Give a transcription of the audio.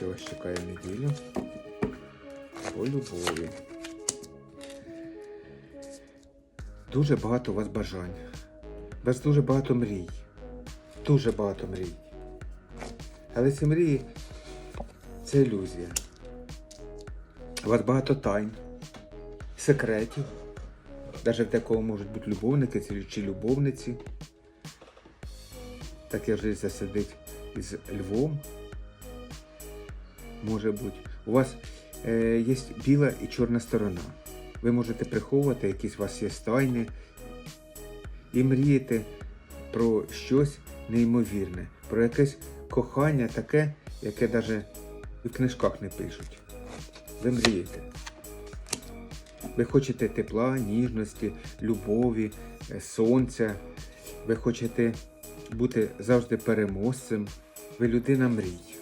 що вас чекає в неділю по любові. Дуже багато у вас бажань. У вас дуже багато мрій. Дуже багато мрій. Але ці мрії це ілюзія. У вас багато тайн, секретів. Навіть в такого можуть бути любовники чи- любовниці. Таке життя сидить із Львом. Може бути. У вас е, є біла і чорна сторона. Ви можете приховувати, якісь у вас є тайни і мріяти про щось неймовірне, про якесь кохання таке, яке навіть в книжках не пишуть. Ви мрієте. Ви хочете тепла, ніжності, любові, е, сонця. Ви хочете бути завжди переможцем. Ви людина мрій.